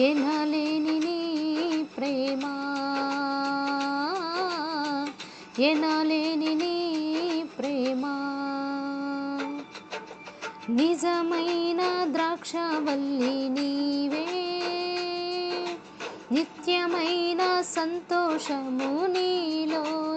ఎనలేని నీ ప్రేమ. ఎనలేని నీ ప్రేమ. నిజమైన ద్రాక్షవల్లి నీవే. నిత్యమైన సంతోషము నీలో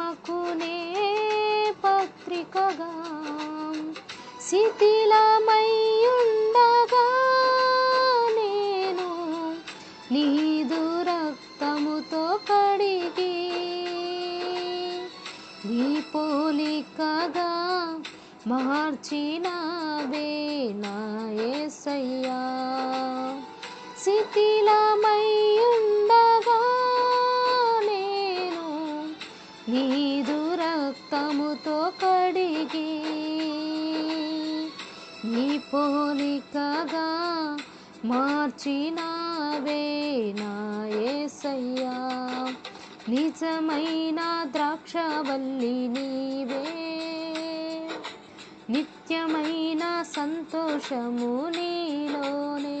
పత్రికగా శిథిలమయ్యుండగా నేను నీదు రక్తముతో కడిగి నీ పోలికగా మార్చినవే నా యేసయ్యా శిథిలమయ్యుండగా నేను నీదు రక్తముతో కడిగి నీ పోలికగా మార్చినవే నాయసయ్యా నిజమైన ద్రాక్షవల్లి నీవే. నిత్యమైన సంతోషము నీలోనే.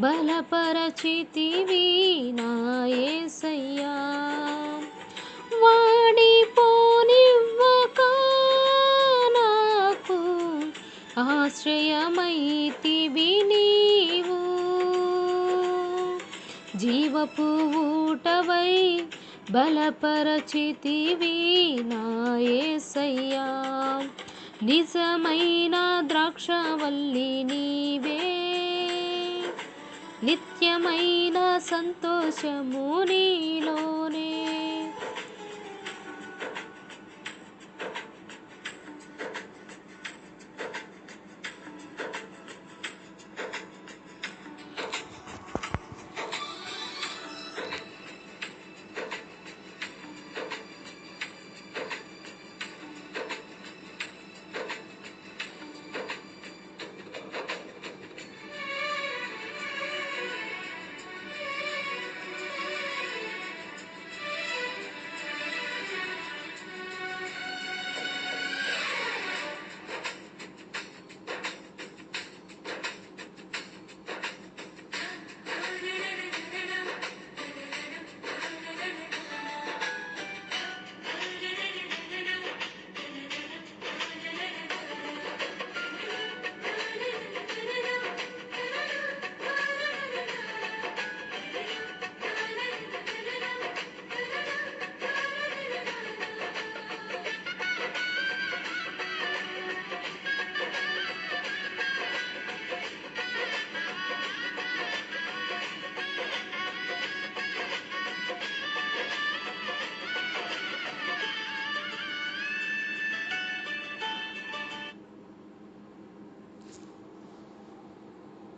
బలపరచితివి నాయసయ్యా వాడిపోనివ్వక నాకు ఆశ్రయమైతివి నీవు. జీవపు ఊటవై బలపరచితివి నాయసయ్యా నిజమైన ద్రాక్షవల్లి నీవే నిత్యమైన సంతోషము నీలోనే.